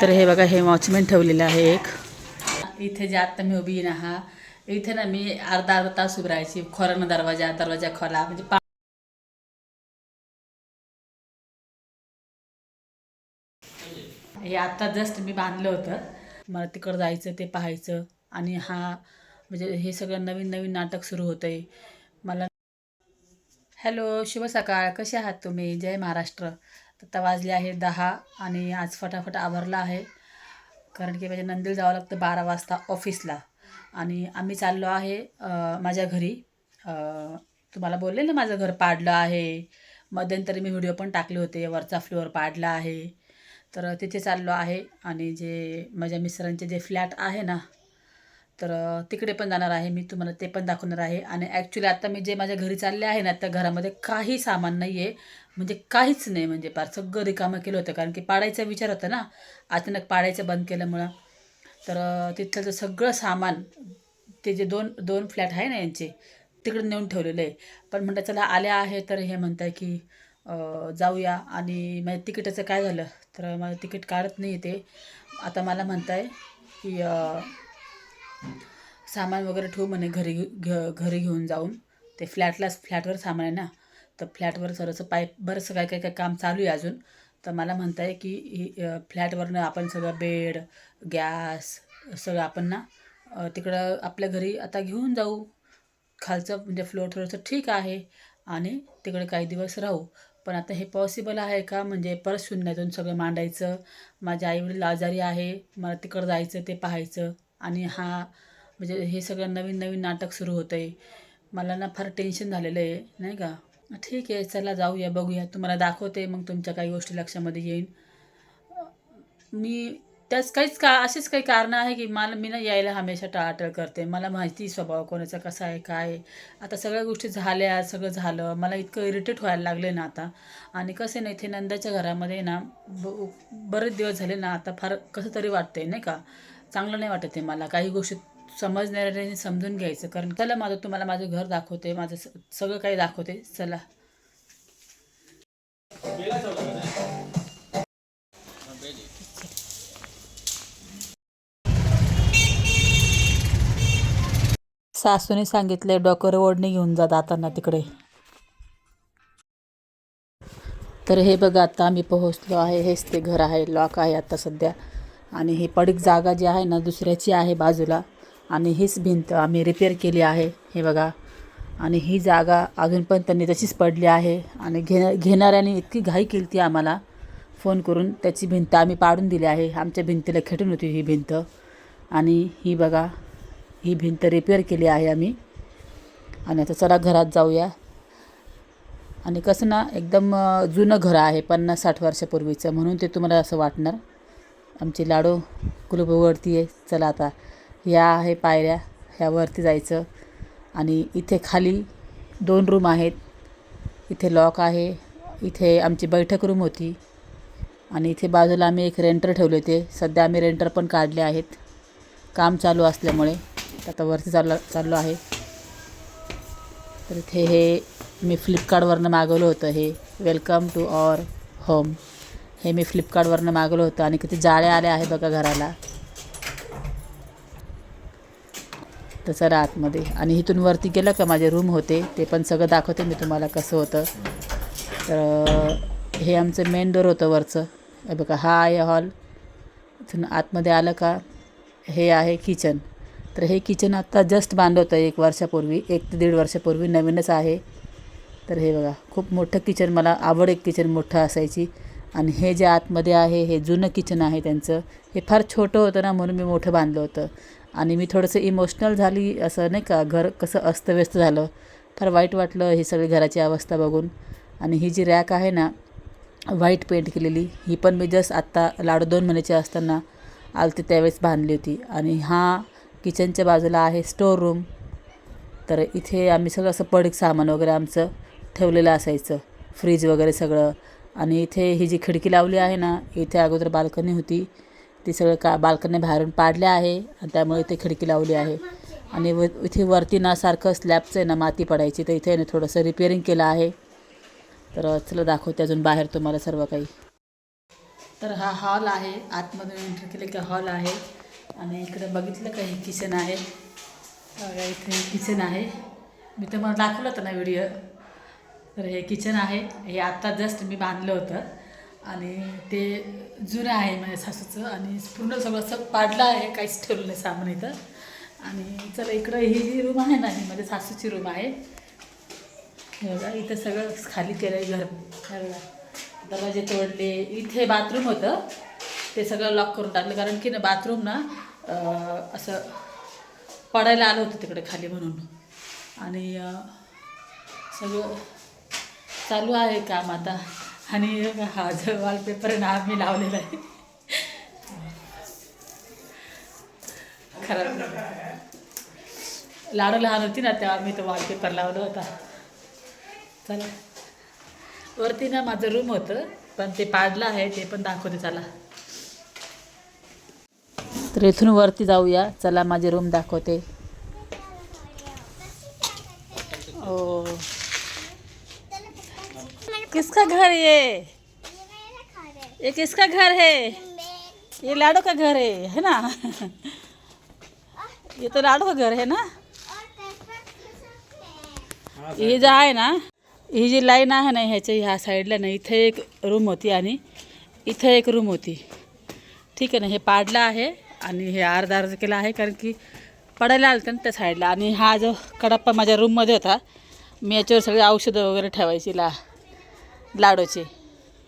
तर हे बघा हे वॉचमॅन ठेवलेलं आहे एक. इथे जे आत्ता मी उभी ना हा इथे ना मी अर्धा अर्धा तास उभी राहायची खोरानं दरवाजा दरवाजा खोला म्हणजे हे आत्ता जस्ट मी बांधलं होतं. मला तिकडं जायचं ते पाहायचं आणि हा म्हणजे हे सगळं नवीन नवीन नाटक सुरू होतं आहे मला हॅलो शुभ सकाळ कसे आहात तुम्ही? जय महाराष्ट्र. आता वाजले आहे दहा आणि आज फटाफट आवरला आहे. कारण की माझ्या नंदीला जावं लागतं बारा वाजता ऑफिसला. आणि आम्ही चाललो आहे माझ्या घरी. तुम्हाला बोलले ना माझं घर पाडलं आहे. मध्यंतरी मी व्हिडिओ पण टाकले होते वरचा फ्लोअर पाडला आहे. तर तिथे चाललो आहे आणि जे माझ्या मिस्टरांचे जे फ्लॅट आहे ना तर तिकडे पण जाणार आहे. मी तुम्हाला ते पण दाखवणार आहे. आणि ॲक्च्युली आता मी जे माझ्या घरी चालले आहे ना त्या घरामध्ये काही सामान नाही आहे म्हणजे काहीच नाही. म्हणजे पार सगळं रिकामं केलं होतं. कारण की पाडायचा विचार होता ना. अचानक पाडायचं बंद केल्यामुळं. तर तिथलं जे सगळं सामान ते जे दोन दोन फ्लॅट आहे ना यांचे तिकडे नेऊन ठेवलेलं आहे. पण म्हणतात चला आल्या आहे तर हे म्हणत आहे की जाऊया. आणि माझ्या तिकीटाचं काय झालं? तर मला तिकीट काढत नाही ते. आता मला म्हणत आहे की सामान वगैरे ठेवू म्हणे घरी घे घरी घेऊन जाऊन. ते फ्लॅटलाच फ्लॅटवर सामान आहे ना. तर फ्लॅटवर सर्वचं पाईप बरंचसं काय काय काय काम चालू आहे अजून. तर मला म्हणताय आहे की ही फ्लॅटवरनं आपण सगळं बेड गॅस सगळं आपण ना तिकडं आपल्या घरी आता घेऊन जाऊ. खालचं म्हणजे फ्लोअर थोडंसं ठीक आहे आणि तिकडे काही दिवस राहू. पण आता हे पॉसिबल आहे का? म्हणजे परत शून्यातून सगळं मांडायचं. माझ्या आईवडील आजारी आहे. मला तिकडं जायचं ते पाहायचं. आणि हा म्हणजे हे सगळं नवीन नवीन नाटक सुरू होतं आहे मला ना फार टेन्शन झालेलं आहे नाही का? ठीक आहे चला जाऊया बघूया. तुम्हाला दाखवते मग तुमच्या काही गोष्टी लक्षामध्ये येईन. मी त्याच काहीच का असेच काही कारणं आहे की मला मी ना यायला हमेशा टाळाटाळ करते. मला माहिती स्वभाव कोणाचा कसा आहे काय आता सगळ्या गोष्टी झाल्या सगळं झालं. मला इतकं इरिटेट व्हायला लागले ना आता. आणि कसं नाही इथे नंदाच्या घरामध्ये ना ब बरेच दिवस झाले ना आता फार कसं तरी वाटतंय नाही का? चांगलं नाही वाटत आहे मला. काही गोष्टी समजणाऱ्याने समजून घ्यायचं. कारण चला माझं तुम्हाला माझं घर दाखवते. माझं सगळं काही दाखवते. चला. सासूने सांगितले डॉक्टर ओढणी घेऊन जा जाताना तिकडे. तर हे बघा आता आम्ही पोहोचलो आहे. हेच ते घर आहे लॉक आहे आता सध्या. आणि ही पडीक जागा जी आहे ना दुसऱ्याची आहे बाजूला. आणि हीच भिंत आम्ही रिपेअर केली आहे हे बघा. आणि ही जागा अजून पण त्यांनी तशीच पडली आहे. आणि घे घेणाऱ्याने इतकी घाई केली ती आम्हाला. फोन करून त्याची भिंत आम्ही पाडून दिली आहे. आमच्या भिंतीला खेटून होती ही भिंत. आणि ही बघा ही भिंत रिपेअर केली आहे आम्ही. आणि आता चला घरात जाऊया. आणि कसं ना एकदम जुनं घर आहे पन्नास साठ वर्षापूर्वीचं. म्हणून ते तुम्हाला असं वाटणार. आमची लाडू कुलूप वरती आहे चला आता ह्या आहे पायऱ्या ह्यावरती जायचं. आणि इथे खाली दोन रूम आहेत. इथे लॉक आहे. इथे आमची बैठक रूम होती. आणि इथे बाजूला आम्ही एक रेंटर ठेवले होते. सध्या आम्ही रेंटर पण काढले आहेत. काम चालू असल्यामुळे आता वरती चाललं चाललो आहे. तर इथे हे मी फ्लिपकार्टवरनं मागवलं होतं. हे वेलकम टू ऑर होम हे मी फ्लिपकार्टवरनं मागवलं होतं आणि किती जाळ्या आल्या आहे बघा घराला. तर चला आतमध्ये. आणि इथून वरती गेलं का माझे रूम होते ते पण सगळं दाखवते मी तुम्हाला कसं होतं. तर हे आमचं मेन डोर होतं वरचं. हे बघा हा आहे हॉल. इथून आतमध्ये आलं का हे आहे किचन. तर हे किचन आत्ता जस्ट बांधलं होतं एक वर्षापूर्वी एक ते दीड वर्षापूर्वी नवीनच आहे. तर हे बघा खूप मोठं किचन मला आवड एक किचन मोठं असायची. आणि हे जे आतमध्ये आहे हे जुनं किचन आहे त्यांचं हे फार छोटं होतं ना म्हणून मी मोठं बांधलं होतं. आणि मी थोडंसं इमोशनल झाली असं नाही का घर कसं अस्तव्यस्त झालं. फार वाईट वाटलं ही सगळी घराची अवस्था बघून. आणि ही जी रॅक आहे ना व्हाईट पेंट केलेली ही पण मी जस्ट आत्ता लाडू दोन महिन्याचे असताना आलते त्यावेळेस बांधली होती. आणि हा किचनच्या बाजूला आहे स्टोर रूम तर इथे आम्ही सगळं असं पडीक सामान वगैरे आमचं ठेवलेलं असायचं. फ्रीज वगैरे सगळं. आणि इथे ही जी खिडकी लावली आहे ना इथे अगोदर बाल्कनी होती. ती सगळं का बाल्कनी बाहेरून पाडल्या आहे आणि त्यामुळे इथे खिडकी लावली आहे. आणि व इथे वरती ना सारखं स्लॅबचं आहे ना माती पडायची. तर इथे ना थोडंसं रिपेअरिंग केलं आहे. तर चला दाखवते अजून बाहेर तुम्हाला सर्व काही. तर हा हॉल आहे. आतमधून एंटर केले की हॉल आहे. आणि इकडे बघितलं का हे किचन आहे. इथे किचन आहे. मी तुम्हाला दाखवलं होतं ना व्हिडिओ तर हे किचन आहे. हे आत्ता जस्ट मी बांधलं होतं. आणि ते जुनं आहे माझ्या सासूचं आणि पूर्ण सगळं असं पाडलं आहे. काहीच ठेवलं नाही सामान इथं. आणि चला इकडं ही जी रूम आहे ना ही माझ्या सासूची रूम आहे. हे बघा इथं सगळं खाली केलं आहे घर दरवाजे तोडले. इथे बाथरूम होतं. ते सगळं लॉक करून टाकलं. कारण की ना बाथरूम ना असं पडायला आलं होतं तिकडे खाली म्हणून. आणि सगळं चालू आहे काम आता. आणि हा जो वॉलपेपर ना मी लावलेला आहे. खरं. लाडू लहान होती ना तेव्हा मी तो वॉलपेपर लावला होता. चला. वरती ना माझं रूम होतं पण ते पाडलं आहे ते पण दाखवते चला. तर इथून वरती जाऊया. चला माझे रूम दाखवते. ओ. किसका घर ये ये किसका घर है? ये लाडो का घर है है ना? ये तो लाडो का घर है ना? ही जे आहे ना? ही जी लाईन आहे ना ह्याच्या ह्या साईडला ना इथे एक रूम होती आणि इथे एक रूम होती। ठीक आहे ना हे पाडलं आहे आणि हे अर्धा अर्ज केलं आहे कारण की पडायला आलं त्या साईडला आणि हा जो कडाप्पा माझ्या रूममध्ये होता मी याच्यावर सगळे औषधं वगैरे ठेवायची ला लाडूचे.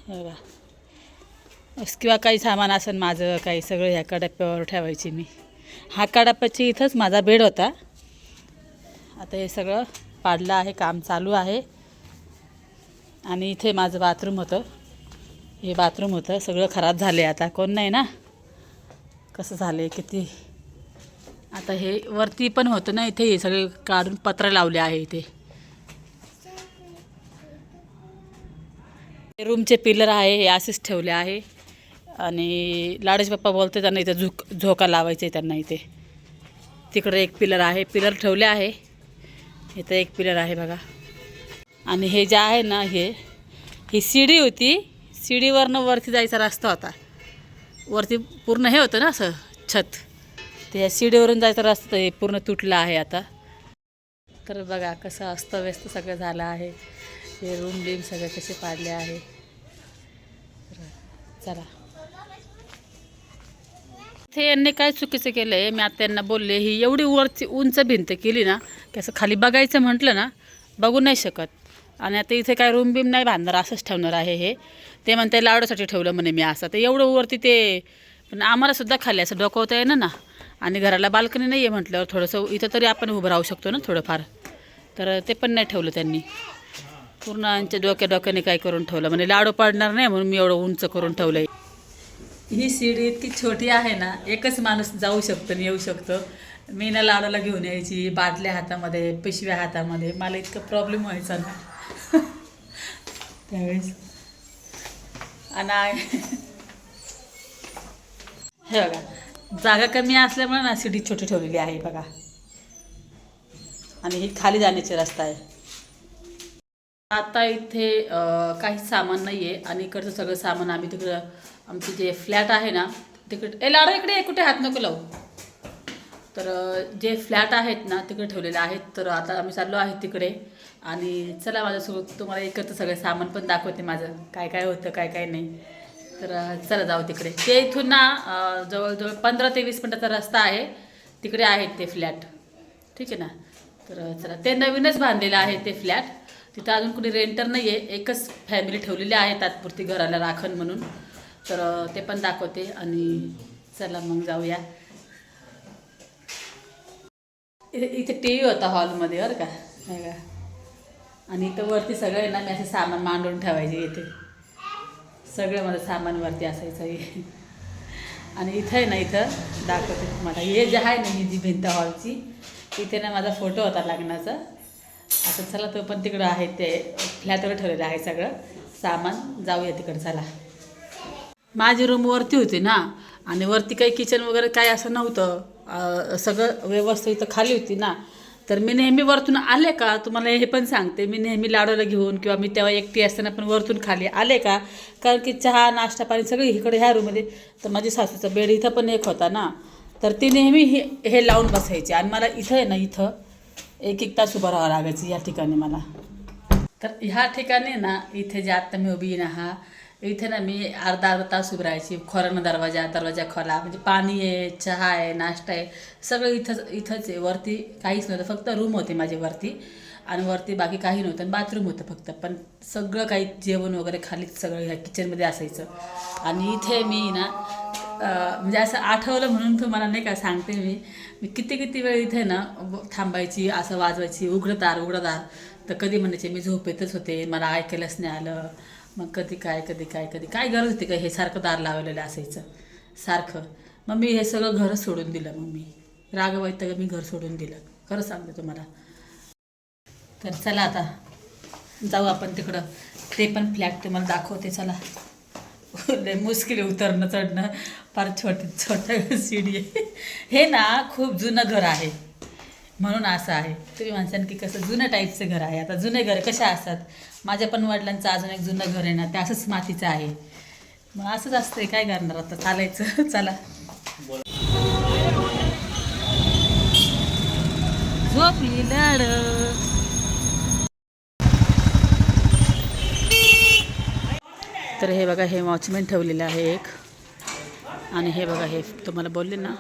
हे बघा. किंवा काही सामान असेल माझं काही सगळं ह्या कडाप्यावर ठेवायची मी. हा कडाप्याची इथंच माझा बेड होता. आता हे सगळं पाडलं आहे काम चालू आहे. आणि इथे माझं बाथरूम होतं. हे बाथरूम होतं. सगळं खराब झाले आता. कोण नाही ना? कसं झाले किती? आता हे वरती पण होतं ना इथे हे सगळे काढून पत्र लावले आहे इथे. रूमचे पिलर आहे हे असेच ठेवले आहे. आणि लाडेश पप्पा बोलते त्यांना इथं झुक झोका लावायचे त्यांना इथे. तिकडे एक पिलर आहे पिलर ठेवले आहे. इथं एक पिलर आहे बघा. आणि हे जे आहे ना हे ही शिडी होती. शिडीवरनं वरती जायचा रस्ता होता. वरती पूर्ण हे होतं ना असं छत. ते या शिडीवरून जायचा रस्ता हे पूर्ण तुटला आहे आता. तर बघा कसं अस्तव्यस्त सगळं झालं आहे. हे रूम बिम सगळे कसे पाडले आहे. चला. इथे यांनी काय चुकीचं केलं आहे मी आता त्यांना बोलले ही एवढी वरची उंच भिंत केली ना की असं खाली बघायचं म्हटलं ना बघू नाही शकत. आणि आता इथे काय रूम बिम नाही बांधणार असंच ठेवणार आहे हे. ते म्हणते लावड्यासाठी ठेवलं म्हणे मी असं. तर एवढं वरती ते पण आम्हालासुद्धा खाली असं डोकवता येणं ना. आणि घराला बाल्कनी नाही आहे म्हटल्यावर थोडंसं इथं तरी आपण उभं राहू शकतो ना थोडंफार. तर ते पण नाही ठेवलं त्यांनी. पूर्ण यांच्या डोक्या डोक्याने काय करून ठेवलं? म्हणजे लाडू पाडणार नाही म्हणून मी एवढं उंच करून ठेवलं ही शिडी इतकी छोटी आहे ना एकच माणूस जाऊ शकतो आणि येऊ शकतो. मी ना लाडूला घेऊन यायची बाटल्या हातामध्ये पिशव्या हातामध्ये. मला इतकं प्रॉब्लेम व्हायचा ना. त्यावेळेस. आणि हे बघा जागा कमी असल्यामुळे ना शिडी छोटी ठेवलेली आहे बघा. आणि ही खाली जाण्याची रस्ता आहे. आता इथे काही काहीच सामान नाही आहे आणि इकडचं सगळं सामान आम्ही तिकडं आमचे जे फ्लॅट आहे ना तिकडे ए लाडू इकडे कुठे हात नको लावू. तर जे फ्लॅट आहेत ना तिकडे ठेवलेले आहेत तर आता आम्ही चाललो आहे तिकडे. आणि चला माझ्यासोबत तुम्हाला एकत्र सगळं सामान पण दाखवते माझं काय काय होतं काय काय नाही. तर चला जाऊ तिकडे. ते इथून ना जवळजवळ पंधरा ते वीस मिनटाचा रस्ता आहे. तिकडे आहेत ते फ्लॅट. ठीक आहे ना? तर चला ते नवीनच बांधलेलं आहे ते फ्लॅट. तिथं अजून कुणी रेंटर नाही आहे एकच फॅमिली ठेवलेली आहे तात्पुरती घराला राखण म्हणून. तर ते पण दाखवते आणि चला मग जाऊया. इथे इथे टी व्ही होता हॉलमध्ये बरं का? नाही का आणि इथं वरती सगळे ना मी असे सामान मांडून ठेवायचे इथे. सगळं माझं सामान वरती असायचं आणि इथं आहे ना इथं दाखवते तुम्हाला. हे जे आहे ना ही जी भिंत हॉलची इथे ना माझा फोटो होता लग्नाचा. आता चला तो पण तिकडं आहे ते फ्लॅटवर ठेवलेलं आहे सगळं. सामान जाऊया तिकडं चला. माझी रूम वरती होती ना आणि वरती काही किचन वगैरे काय असं नव्हतं. सगळं व्यवस्था इथं खाली होती ना. तर मी नेहमी वरतून आले का? तुम्हाला हे पण सांगते. मी नेहमी लाडूला घेऊन किंवा मी तेव्हा एकटी असताना पण वरतून खाली आले का? कारण की चहा नाश्ता पाणी सगळी इकडे ह्या रूममध्ये तर माझी सासूचा बेड इथं पण एक होता ना. तर ती नेहमी हे हे लावून बसायची. आणि मला इथं आहे ना इथं एक एक तास उभं राहावं लागायचं या ठिकाणी मला. तर ह्या ठिकाणी ना इथे जे आत्ता मी उभी ना हा इथे ना मी अर्धा अर्धा तास उभी राहायची. खोरानं दरवाजा दरवाजा खोला म्हणजे पाणी आहे चहा आहे नाश्ता आहे सगळं इथंच इथंच आहे. वरती काहीच नव्हतं फक्त रूम होते माझे वरती. आणि वरती बाकी काही नव्हतं आणि बाथरूम होतं फक्त. पण सगळं काही जेवण वगैरे खालीच सगळं ह्या किचनमध्ये असायचं. आणि इथे मी ना म्हणजे असं आठवलं म्हणून तुम्हाला नाही का सांगते मी. मी किती किती वेळ इथे ना थांबायची असं वाजवायची उघडतार उघडतार तर कधी म्हणायचे मी झोपेतच होते मला ऐकायलाच नाही आलं. मग कधी काय कधी काय कधी काय गरज होती का हे सारखं दार लावलेलं असायचं. सारखं. मग मी हे सगळं घर सोडून दिलं मग मी. रागवायत मी घर सोडून दिलं. खरं सांगते तुम्हाला. तर चला आता जाऊ आपण तिकडं. ते पण फ्लॅट तुम्हाला दाखवते चला. लय मुश्किल आहे उतरणं चढणं. फार छोटे छोटं शिडी आहे. हे ना खूप जुनं घर आहे. म्हणून असं आहे. तुम्ही म्हणसान की कसं जुनं टाईपचं घर आहे. आता जुने घर कशा असतात? माझ्या पण वडिलांचं अजून एक जुनं घर आहे ना ते असंच मातीचं आहे. मग असंच असतंय. काय करणार आता? चालायचं. चला. झोपली लाड तर हे बघा हे वॉचमॅन ठेवलेलं आहे एक. आणि हे बघा हे तुम्हाला बोलले ना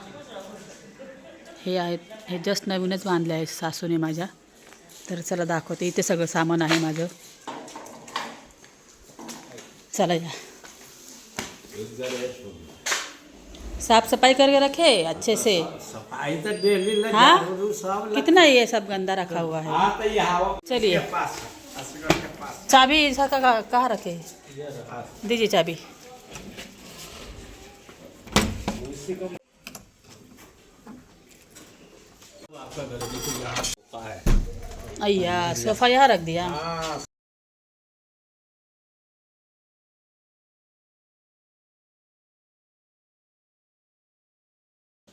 हे आहेत हे जस्ट नवीनच बांधले आहे सासूने माझ्या. तर चला दाखवते इथे सगळं सामान आहे माझं. चला या. साफ सफाई करके रखे अच्छे से. सफाई तो डेली लग हाँ? कितना ये सब गंदा रखा हुआ है? चलिए। चाबी इसका कहाँ रखे। दीजिए चाबी। है अय्या, सोफा यहाँ रख दिया। हाँ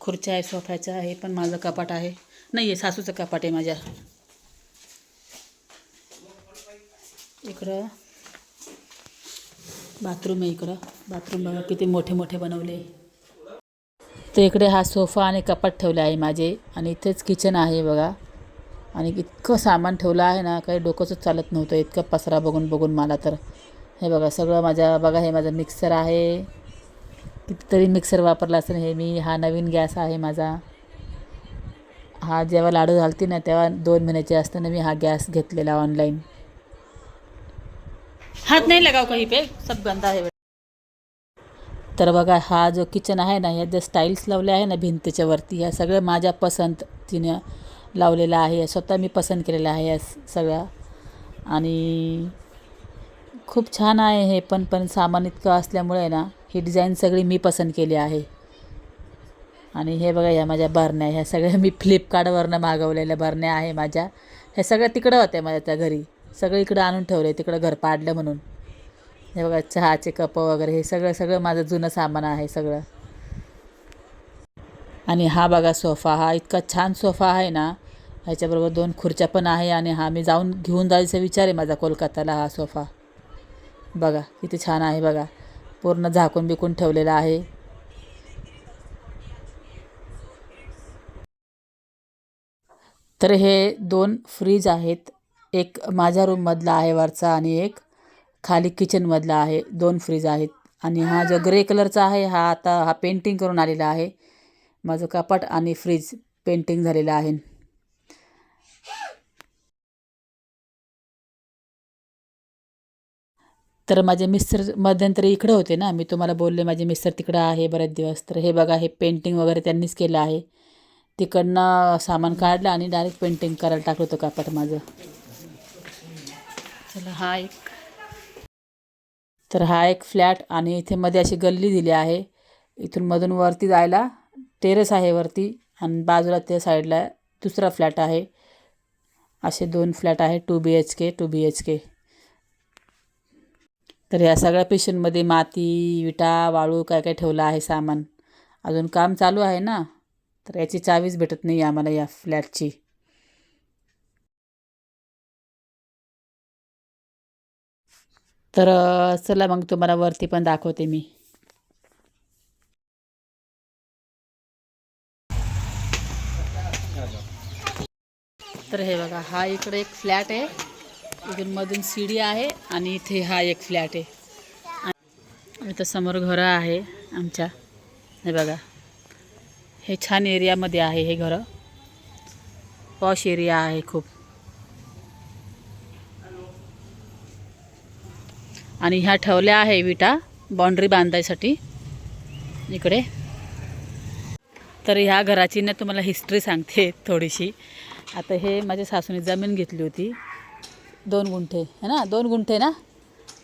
खुर्च्या आहे सोफ्याचं आहे पण माझं कपाट आहे। नाही आहे सासूचं कपाट आहे माझ्या। इकडं। बाथरूम आहे इकडं. बाथरूम बघा किती मोठे मोठे बनवले. तर इकडे हा सोफा आणि कपाट ठेवले आहे माझे. आणि इथेच किचन आहे बघा. आणि इतकं सामान ठेवलं आहे ना काही डोकंच चालत नव्हतं. इतकं पसरा बघून बघून मला तर. हे बघा सगळं माझ्या बघा हे माझं मिक्सर आहे. कितीतरी मिक्सर वापरला असेल हे मी. हा नवीन गॅस आहे माझा. हा जेव्हा लाडू घालते ना तेव्हा दोन महिन्याचे असताना मी हा गॅस घेतलेला ऑनलाईन हात नाही लगाव कहीं पे सब गंदा आहे तर बघा हा जो किचन आहे ना ह्या ज्या स्टाईल्स लावल्या आहे ना भिंतीच्या वरती ह्या सगळ्या माझ्या पसंतीने लावलेलं आहे स्वतः मी पसंत केलेला आहे या सगळ्या। आणि खूप छान आहे हे पण पण सामान इतकं असल्यामुळे ना ही डिझाईन सगळी मी पसंत केली आहे। आणि हे बघा ह्या माझ्या बरण्या ह्या सगळ्या मी फ्लिपकार्टवरनं मागवलेल्या बरण्या आहे माझ्या। ह्या सगळ्या तिकडं होत्या माझ्या त्या घरी। सगळं इकडं आणून ठेवलं आहे तिकडं घर पाडलं म्हणून. हे बघा चहाचे कप वगैरे हे सगळं सगळं माझं जुनं सामान आहे सगळं. आणि हा बघा सोफा हा इतका छान सोफा आहे ना ह्याच्याबरोबर दोन खुर्च्या पण आहे आणि हा मी जाऊन घेऊन जायचा विचार आहे माझा कोलकाताला हा सोफा. बघा किती छान आहे बघा. पूर्ण झाकून बिकून ठेवलेला आहे. तर हे दोन फ्रीज आहेत. एक माझ्या रूममधला आहे वरचा आणि एक खाली किचनमधला आहे. दोन फ्रीज आहेत. आणि हा जो ग्रे कलरचा आहे हा आता हा पेंटिंग करून आलेला आहे. माझं कपाट आणि फ्रीज पेंटिंग झालेलं आहे. तर माझे मिस्टर मध्यंतरी इकडं होते ना. मी तुम्हाला बोलले माझे मिस्टर तिकडं आहे बरेच दिवस. तर हे बघा हे पेंटिंग वगैरे त्यांनीच केलं आहे. तिकडनं सामान काढलं आणि डायरेक्ट पेंटिंग करायला टाकलं होतं कापड माझं. चला हा एक. तर हा एक फ्लॅट आणि इथे मध्ये अशी गल्ली दिली आहे. इथून मधून वरती जायला टेरेस आहे वरती आणि बाजूला त्या साईडला दुसरा फ्लॅट आहे. असे दोन फ्लॅट आहे two B H K two B H K. तर ह्या सगळ्या पेशंटमध्ये माती विटा वाळू काय काय ठेवलं आहे सामान. अजून काम चालू आहे ना? तर याची चावीच भेटत नाही आम्हाला या फ्लॅटची तर चला मग तुम्हाला वरती पण दाखवते मी. तर हे बघा हा इकडे एक फ्लॅट आहे. इथून मधून सीडी आहे आणि इथे हा एक फ्लॅट आहे. इथं समोर घरं आहे आमच्या. हे बघा हे छान एरियामध्ये आहे हे घरं. पॉश एरिया आहे खूप. आणि ह्या ठेवल्या आहे विटा बाउंड्री बांधायसाठी. इकडे. तर ह्या घराची ना तुम्हाला हिस्ट्री सांगते थोडीशी. आता हे माझ्या सासूने जमीन घेतली होती. दोन गुंठे है ना? दोन गुंठे ना?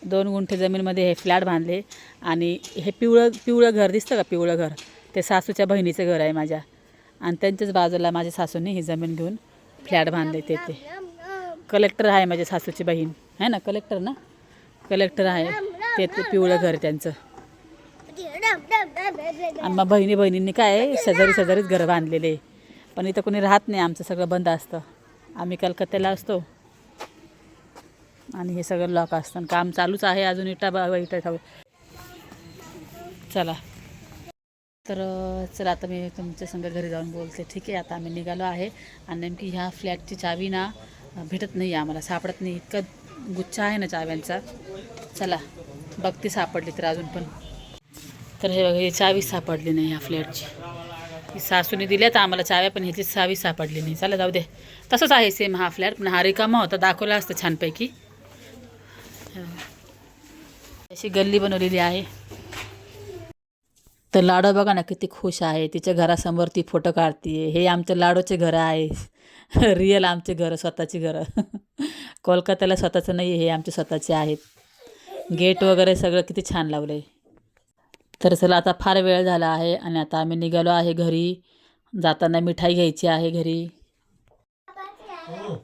दोन गुंठे जमीनमध्ये हे फ्लॅट बांधले. आणि हे पिवळं पिवळं घर दिसतं का पिवळं घर? ते सासूच्या बहिणीचं घर आहे माझ्या. आणि त्यांच्याच बाजूला माझ्या सासूने ही जमीन घेऊन फ्लॅट बांधले ते ते. कलेक्टर आहे माझ्या सासूची बहीण आहे ना? कलेक्टर ना? कलेक्टर आहे. ते पिवळं घर त्यांचं. आणि मग बहिणी बहिणींनी काय आहे, शेजारी शेजारीच घर बांधलेले आहे. पण इथं कोणी राहत नाही. आमचं सगळं बंद असतं. आम्ही कलकत्त्याला असतो. आणि हे सगळं लॉक असतं. आणि काम चालूच आहे अजून इटा बा इटा चला. तर चला आता मी तुमच्या संग घरी जाऊन बोलते. ठीक आहे आता आम्ही निघालो आहे. आणि नेमकी ह्या फ्लॅटची चावी ना भेटत नाही आम्हाला सापडत नाही. इतकं गुच्छ आहे ना चाव्यांचा? चला बघते सापडली तर अजून पण. तर हे बघा ही चावी सापडली नाही ह्या फ्लॅटची. ही सासूने दिल्या तर आम्हाला चाव्या पण ह्याची चावी सापडली नाही. चला जाऊ दे. तसंच आहे सेम हा फ्लॅट पण हा रिकामा होता. दाखवला असतं छानपैकी. अशी गल्ली बनवलेली आहे. तर लाडो बघा ना किती खुश आहे. तिच्या घरासमोर ती फोटो काढते हे आमच्या लाडोचे घरं आहे. रिअल आमचे घरं स्वतःची घरं. कोलकात्याला स्वतःचं नाही हे आमचे स्वतःचे आहेत. गेट वगैरे सगळं किती छान लावलं आहे तर चला आता फार वेळ झाला आहे आणि आता आम्ही निघालो आहे घरी. जाताना मिठाई घ्यायची आहे घरी.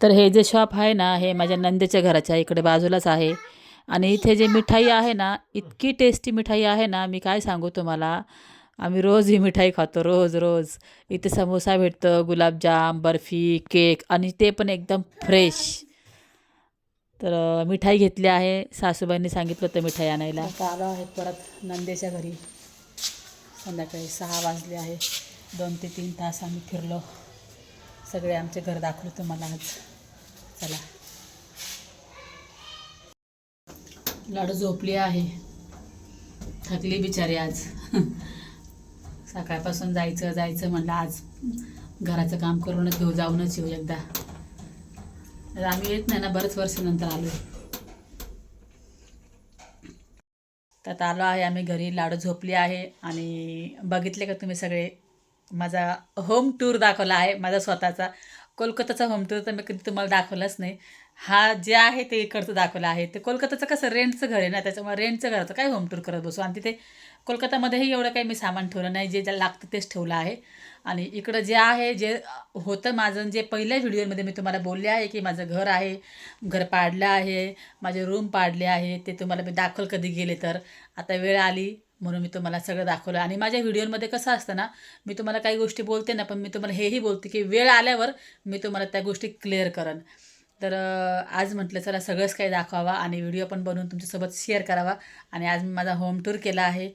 तर हे जे शॉप आहे ना हे माझ्या नंदेच्या घराच्या इकडे बाजूलाच आहे. आणि इथे जे मिठाई आहे ना इतकी टेस्टी मिठाई आहे ना मी काय सांगू तुम्हाला? आम्ही रोज ही मिठाई खातो रोज रोज. इथे समोसा भेटतं गुलाबजाम बर्फी केक आणि ते पण एकदम फ्रेश तर मिठाई घेतली आहे. सासूबाईंनी सांगितलं होतं मिठाई आणायला. आलो आहे परत नंदेच्या घरी. संध्याकाळी सहा वाजले आहे. दोन ते तीन तास आम्ही फिरलो. सगळे आमचे घर दाखवलं तुम्हाला आज. चला. लाडू झोपली आहे. थकली बिचारी आज. सकाळपासून जायचं जायचं म्हणलं आज घराचं काम करूनच घेऊ जाऊनच येऊ एकदा. आम्ही येत नाही ना बरंच वर्षानंतर आलो. तर आता आलो आहे आम्ही घरी लाडू झोपली आहे आणि बघितले का तुम्ही सगळे? माझा होम टूर दाखवला आहे माझा स्वतःचा. कोलकाताचा होम टूर तर मी कधी तुम्हाला दाखवलाच नाही. हा जे आहे ते इकडचं दाखवलं आहे. ते कोलकाताचं कसं रेंटचं घर आहे ना त्याच्यामुळे रेंटचं घराचं काय होम टूर करत बसू? आणि तिथे कोलकातामध्येही एवढं काही मी सामान ठेवलं नाही जे ज्याला लागतं तेच ठेवलं आहे. आणि इकडं जे आहे जे होतं माझं जे पहिल्या व्हिडिओमध्ये मी तुम्हाला बोलले आहे की माझं घर आहे घर पाडलं आहे माझे रूम पाडले आहे ते तुम्हाला मी दाखल कधी गेले तर. आता वेळ आली म्हणून मी तुम्हाला सगळं दाखवलं. आणि माझ्या व्हिडिओमध्ये कसं असतं ना मी तुम्हाला काही गोष्टी बोलते ना पण मी तुम्हाला हेही बोलते की वेळ आल्यावर मी तुम्हाला त्या गोष्टी क्लिअर करेन. तर आज म्हटलं चला सगळंच काही दाखवावा आणि व्हिडिओ पण बनवून तुमच्यासोबत शेअर करावा. आणि आज मी माझा होम टूर केला आहे.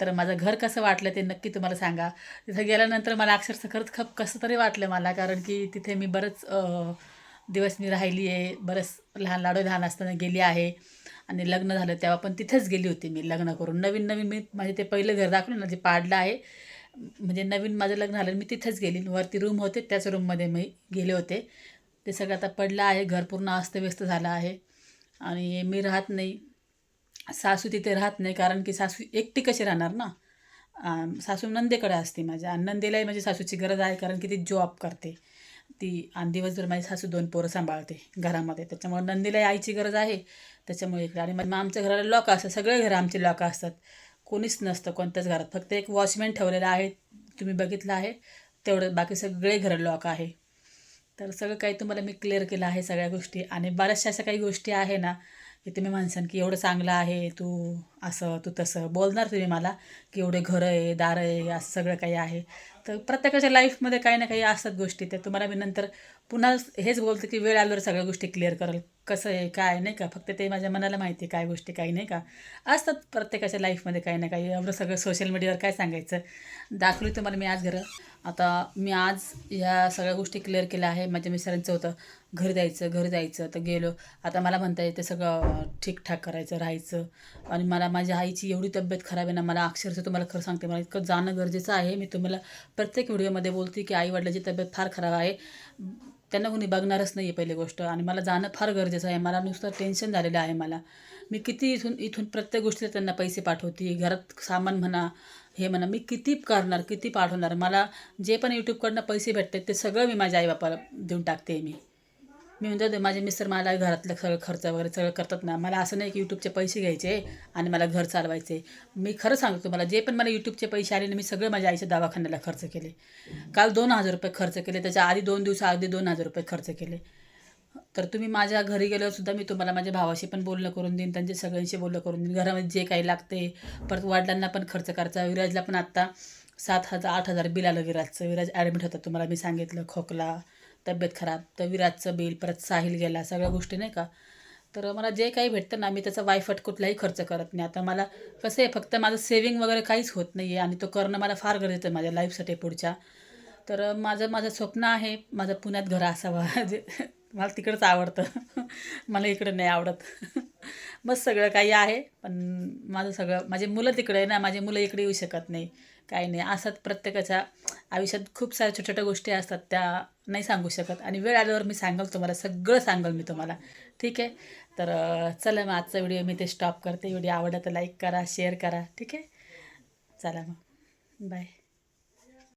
तर माझं घर कसं वाटलं ते नक्की तुम्हाला सांगा. तिथं गेल्यानंतर मला अक्षरशः खरंच खप कसं तरी वाटलं मला. कारण की तिथे मी बरंच दिवस मी राहिली आहे. बरंच लहान लाडू लहान असताना गेली आहे. आणि लग्न झालं तेव्हा पण तिथेच गेली होती मी लग्न करून. नवीन नवीन मी माझे ते पहिलं घर दाखवलं ना जे पाडलं आहे. म्हणजे नवीन माझं लग्न झालं मी तिथेच गेली. वरती रूम होते त्याच रूममध्ये मी गेले होते. ते सगळं आता पडलं आहे घर पूर्ण अस्तव्यस्त झालं आहे. आणि मी राहत नाही. सासू तिथे राहत नाही कारण की सासू एकटी कशी राहणार ना? सासू नंदेकडे असते माझ्या. आणि नंदेलाही माझी सासूची गरज आहे कारण की ती जॉब करते. ती आणि दिवसभर माझी सासू दोन पोरं सांभाळते घरामध्ये. त्याच्यामुळे नंदीलाही आईची गरज आहे. त्याच्यामुळे इकडे आणि मग आमच्या घराला लॉक असतात. सगळे घरं आमचे लॉक असतात. कोणीच नसतं कोणत्याच घरात. फक्त एक वॉचमॅन ठेवलेला आहे. तुम्ही बघितलं आहे. तेवढं बाकी सगळे घरं लॉक आहे. तर सगळं काही तुम्हाला मी क्लिअर केलं आहे सगळ्या गोष्टी. आणि बऱ्याचशा अशा काही गोष्टी आहे ना की तुम्ही म्हणसान की एवढं चांगलं आहे तू असं तू तसं बोलणार तुम्ही मला की एवढे घरं आहे दारं आहे असं सगळं काही आहे. तर प्रत्येकाच्या लाईफमध्ये काही ना काही असतात गोष्टी त्या तुम्हाला मी नंतर पुन्हा हेच बोलते की वेळ आल्यावर सगळ्या गोष्टी क्लिअर करेल. कसं आहे काय नाही का? फक्त ते माझ्या मनाला माहिती आहे काय गोष्टी काही नाही का? असतात प्रत्येकाच्या लाईफमध्ये काही ना काही. एवढं सगळं सोशल मीडियावर काय सांगायचं? दाखवली तुम्हाला मी आज घरं. आता मी आज ह्या सगळ्या गोष्टी क्लिअर केल्या आहे माझ्या मिस्टरांचं होतं घर जायचं घर जायचं तर गेलो. आता मला म्हणता येते सगळं ठीकठाक करायचं राहायचं. आणि मला माझ्या आईची एवढी तब्येत खराब आहे ना मला अक्षरशः तुम्हाला खरं सांगते मला इतकं जाणं गरजेचं आहे. मी तुम्हाला प्रत्येक व्हिडिओमध्ये बोलते की आई वडिलाची तब्येत फार खराब आहे. त्यांना कोणी बघणारच नाही आहे पहिली गोष्ट. आणि मला जाणं फार गरजेचं आहे. मला नुसतं टेन्शन झालेलं आहे मला. मी किती इथून इथून प्रत्येक गोष्टीला त्यांना पैसे पाठवते. घरात सामान म्हणा हे म्हणा मी किती करणार किती पाठवणार? मला जे पण यूट्यूबकडनं पैसे भेटतात ते सगळं मी माझ्या आईबापाला देऊन टाकते मी. मी म्हणतो माझे मिस्टर मला घरातलं सगळं खर्च वगैरे सगळं करतात ना मला असं नाही की यूट्यूबचे पैसे घ्यायचे आणि मला घर चालवायचे. मी खरं सांगतो तुम्हाला जे पण मला यूट्यूबचे पैसे आले ना मी सगळे माझ्या आईच्या दवाखान्याला खर्च केले. काल दोन हजार रुपये खर्च केले त्याच्या आधी दोन दिवसाआधी दोन हजार रुपये खर्च केले. तर तुम्ही माझ्या घरी गेल्यावर सुद्धा मी तुम्हाला माझ्या भावाशी पण बोलणं करून देईन त्यांच्या सगळ्यांशी बोलणं करून देईन. घरामध्ये जे काही लागते परत वडिलांना पण खर्च करायचा. विराजला पण आत्ता सात हजार आठ हजार बिल आलं विराजचं. विराज ॲडमिट होता तुम्हाला मी सांगितलं खोकला तब्येत खराब तर विराजचं बिल परत साहिल गेला सगळ्या गोष्टी नाही का? तर मला जे काही भेटतं ना मी त्याचा वायफट कुठलाही खर्च करत नाही. आता मला कसं आहे फक्त माझं सेविंग वगैरे काहीच होत नाही आहे आणि तो करणं मला फार गरजेचं आहे माझ्या लाईफसाठी पुढच्या. तर माझं माझं स्वप्न आहे माझं पुण्यात घर असावं. जे मला तिकडंच आवडतं. मला इकडं नाही आवडत. बस सगळं काही आहे पण माझं सगळं माझे मुलं तिकडे आहे ना माझे मुलं इकडे येऊ शकत नाही. काही नाही. असतात प्रत्येकाच्या आयुष्यात खूप साऱ्या छोट्या छोट्या गोष्टी असतात त्या नाही सांगू शकत. आणि वेळ आल्यावर मी सांगेल तुम्हाला सगळं सांगेल मी तुम्हाला. ठीक आहे? तर चला मग आजचा व्हिडिओ मी ते स्टॉप करते. व्हिडिओ आवडला तर लाईक करा शेअर करा. ठीक आहे? चला मग. बाय